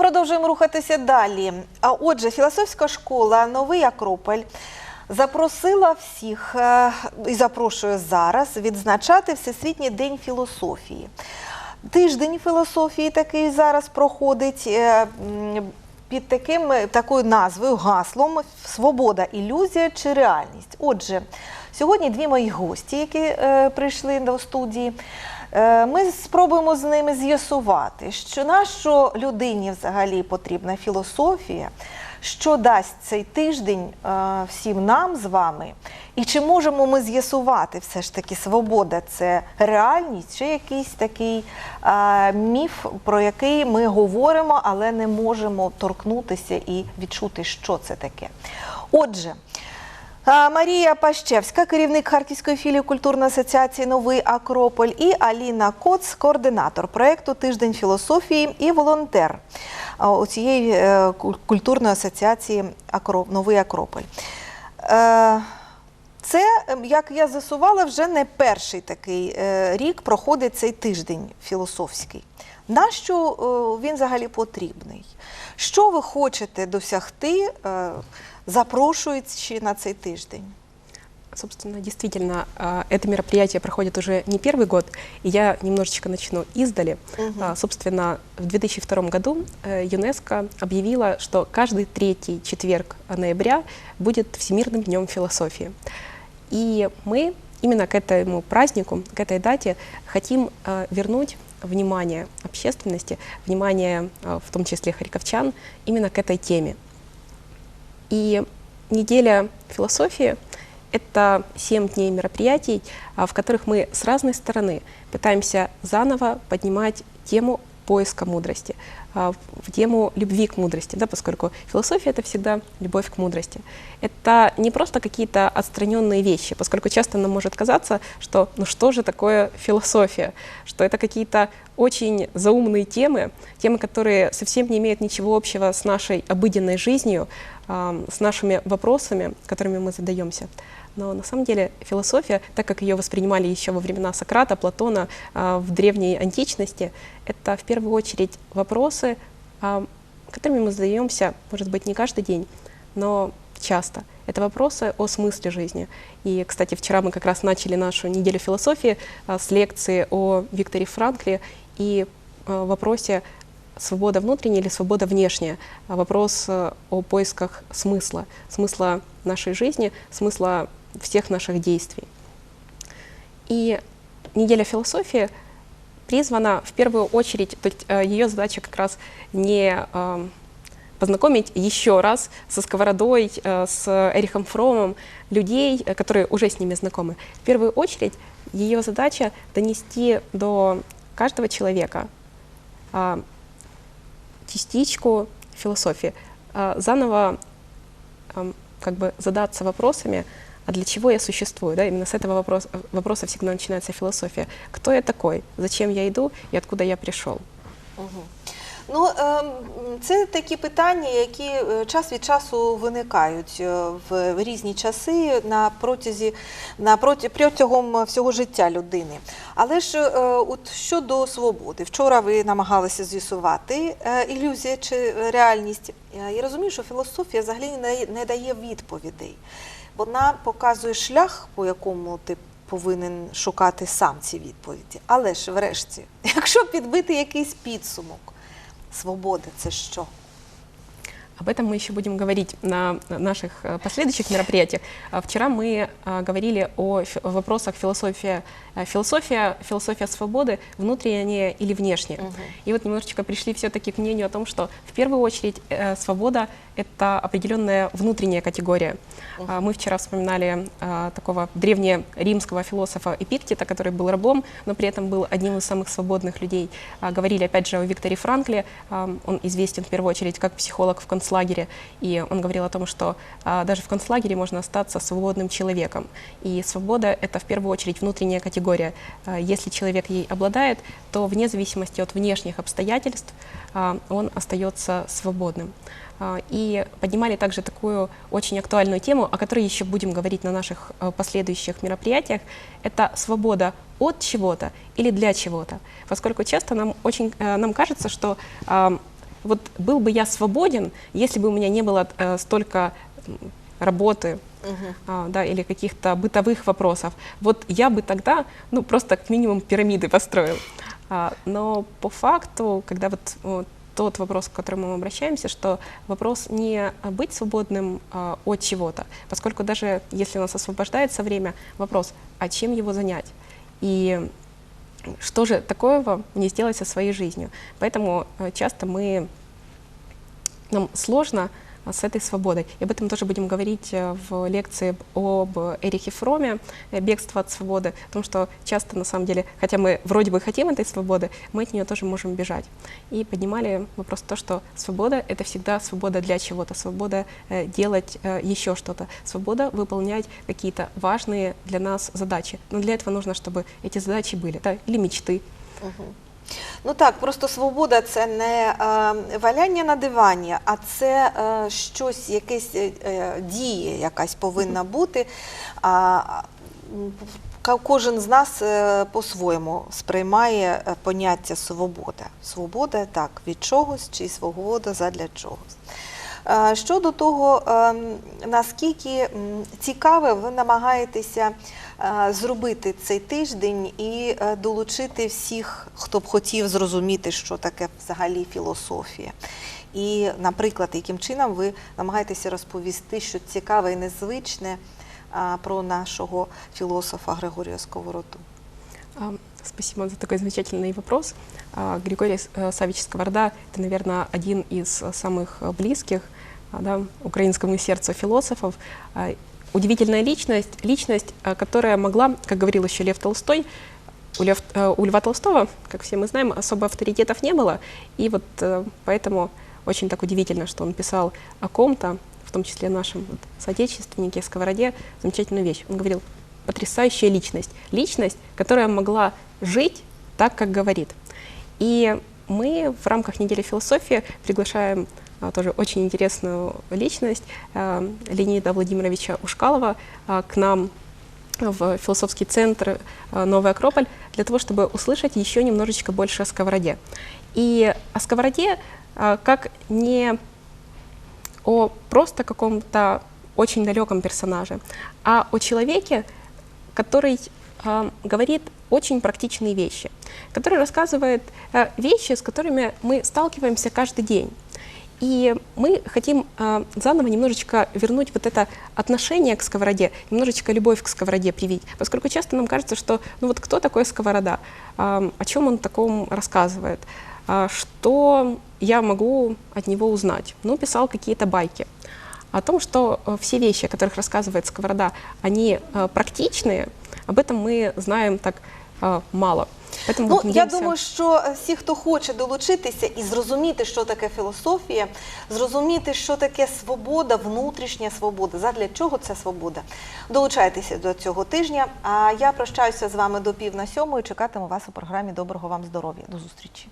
продовжуємо рухатися далі. А отже, філософська школа Новий Акрополь запросила всіх е, і запрошує зараз відзначати Всесвітній день філософії. Тиждень філософії такий зараз проходить е, під таким, такою назвою, гаслом Свобода, ілюзія чи реальність. Отже, сьогодні дві мої гості, які е, прийшли до студії. Е, Ми спробуємо з ними з'ясувати, що нащо людині взагалі потрібна філософія, що дасть цей тиждень е, всім нам з вами, і чи можемо ми з'ясувати все ж таки свобода це реальність, чи якийсь такий е, міф, про який ми говоримо, але не можемо торкнутися і відчути, що це таке. Отже. Марія Пащевська, керівник Харківської філії культурної асоціації Новий Акрополь, і Аліна Коц, координатор проєкту Тиждень філософії і волонтер у цієї е, культурної асоціації Новий Акрополь. Е, Це, ем, як я з'ясувала, вже не перший такий е, рік проходить цей тиждень філософський. Нащо він взагалі потрібний? Що ви хочете досягти, запрошуючи на цей тиждень? Собственно, действительно, а, это мероприятие проходит уже не первый год, и я немножечко начну издали. А, Собственно, в 2002 году э, ЮНЕСКО объявила, что каждый третий четверг ноября будет Всемирным днем философии. И мы именно к этому празднику, к этой дате хотим э, вернуть внимание общественности, внимание, э, в том числе харьковчан, именно к этой теме. И неделя философии – это семь дней мероприятий, а, в которых мы с разной стороны пытаемся заново поднимать тему поиска мудрости, а, в тему любви к мудрости, да, поскольку философия – это всегда любовь к мудрости. Это не просто какие-то отстраненные вещи, поскольку часто нам может казаться, что ну что же такое философия, что это какие-то очень заумные темы, темы, которые совсем не имеют ничего общего с нашей обыденной жизнью, ам, с нашими вопросами, которыми мы задаемся. Но на самом деле философия, так как ее воспринимали еще во времена Сократа, Платона, а, в древней античности, это в первую очередь вопросы, а, которыми мы задаемся, может быть, не каждый день, но часто. Это вопросы о смысле жизни. И, кстати, вчера мы как раз начали нашу неделю философии а, с лекции о Викторе Франкле и вопросе свобода внутренняя или свобода внешняя, вопрос о поисках смысла, смысла нашей жизни, смысла всех наших действий. И неделя философии призвана в первую очередь, то есть э, ее задача как раз не э, познакомить еще раз со сковородой, э, с Эрихом Фромом людей, э, которые уже с ними знакомы. В первую очередь ее задача донести до каждого человека частичку философии, заново ам, как бы задаться вопросами, а для чего я существую? Да? Именно с этого вопрос, вопроса всегда начинается философия. Кто я такой? Зачем я иду и откуда я пришел? Угу. Ну, ем, це такі питання, які е, час від часу виникають е, в різні часи на протязі на протягом всього життя людини. Але ж е, от щодо свободи, вчора ви намагалися з'ясувати ілюзія чи реальність. Я розумію, що філософія взагалі не дає відповідей. Вона показує шлях, по якому ти повинен шукати сам ці відповіді. Але ж, врешті, якщо підбити якийсь підсумок, свобода це що? Об этом мы еще будем говорить на наших э, последующих мероприятиях. А Вчера мы а, говорили о вопросах философия, э, философия, философия свободы, внутренняя или внешняя. И вот немножечко пришли все-таки к мнению о том, что в первую очередь э, свобода – это определенная внутренняя категория. А, Мы вчера вспоминали такого древнеримского философа Эпиктета, который был рабом, но при этом был одним из самых свободных людей. Говорили опять же о Викторе Франкле. Он известен в первую очередь как психолог в концлагере. И он говорил о том, что а, даже в концлагере можно остаться свободным человеком. И свобода – это в первую очередь внутренняя категория. А, Если человек ей обладает, то вне зависимости от внешних обстоятельств а, он остается свободным. А, И поднимали также такую очень актуальную тему, о которой еще будем говорить на наших э, последующих мероприятиях. Это свобода от чего-то или для чего-то. Поскольку часто нам очень э, нам кажется, что а, вот был бы я свободен, если бы у меня не было э, столько работы, а, да, или каких-то бытовых вопросов. Вот я бы тогда, ну, просто как минимум пирамиды построил. А, но по факту, когда вот, вот тот вопрос, к которому мы обращаемся, что вопрос не быть свободным а, от чего-то, поскольку даже если у нас освобождается время, вопрос, а чем его занять? И что же такого мне сделать со своей жизнью? Поэтому э, часто мы нам сложно с этой свободой. И об этом тоже будем говорить э, в лекции об Эрихе Фроме э, «Бегство от свободы», о том, что часто, на самом деле, хотя мы вроде бы хотим этой свободы, мы от нее тоже можем бежать. И поднимали вопрос то, что свобода — это всегда свобода для чего-то, свобода э, делать э, еще что-то, свобода выполнять какие-то важные для нас задачи. Но для этого нужно, чтобы эти задачи были, да, или мечты, Ну так, просто свобода це не е, валяння на дивані, а це е, щось, якесь е, е, дія якась повинна бути. А, кожен з нас е, по-своєму сприймає е, поняття свобода. Свобода так, від чогось чи свобода задля чогось. Е, Щодо того, ем, наскільки цікаве ви намагаєтеся е, зробити цей тиждень і е, долучити всіх, хто б хотів зрозуміти, що таке взагалі філософія. І, наприклад, яким чином ви намагаєтеся розповісти щось цікаве і незвичне про нашого філософа Григорія Сковороду. Спасибо за такой замечательный вопрос. А, Григорий э, Савич Сковорода – это, наверное, один из э, самых э, близких да, украинскому сердцу философов. А, Удивительная личность, личность, которая могла, как говорил еще Лев Толстой, у, Лев, у Льва Толстого, как все мы знаем, особо авторитетов не было, и вот поэтому очень так удивительно, что он писал о ком-то, в том числе нашем вот, соотечественнике Сковороде, замечательную вещь. Он говорил, потрясающая личность. Личность, которая могла жить так, как говорит. И мы в рамках недели философии приглашаем а, тоже очень интересную личность а, Леонида Владимировича Ушкалова а, к нам в философский центр а, Новый Акрополь для того, чтобы услышать еще немножечко больше о сковороде. И о сковороде как не о просто каком-то очень далеком персонаже, а о человеке, который а, говорит очень практичные вещи, который рассказывает а, вещи, с которыми мы сталкиваемся каждый день. И мы хотим а, заново немножечко вернуть вот это отношение к сковороде, немножечко любовь к сковороде привить, поскольку часто нам кажется, что ну вот кто такой сковорода, А, о чем он таком рассказывает, А, что я могу от него узнать. Ну, писал какие-то байки. О том, что э, все вещи, о которых рассказывает Сковорода, они э, практичные, об этом мы знаем так э, мало. Поэтому Ну, вот я надеемся- думаю, що е, всі, хто хоче долучитися і зрозуміти, що таке філософія, зрозуміти, що таке свобода, внутрішня свобода, задля чого ця свобода. Долучайтеся до цього тижня. А я прощаюся з вами до пів на сьомої. Чекатиму вас у програмі Доброго вам здоров'я. До зустрічі.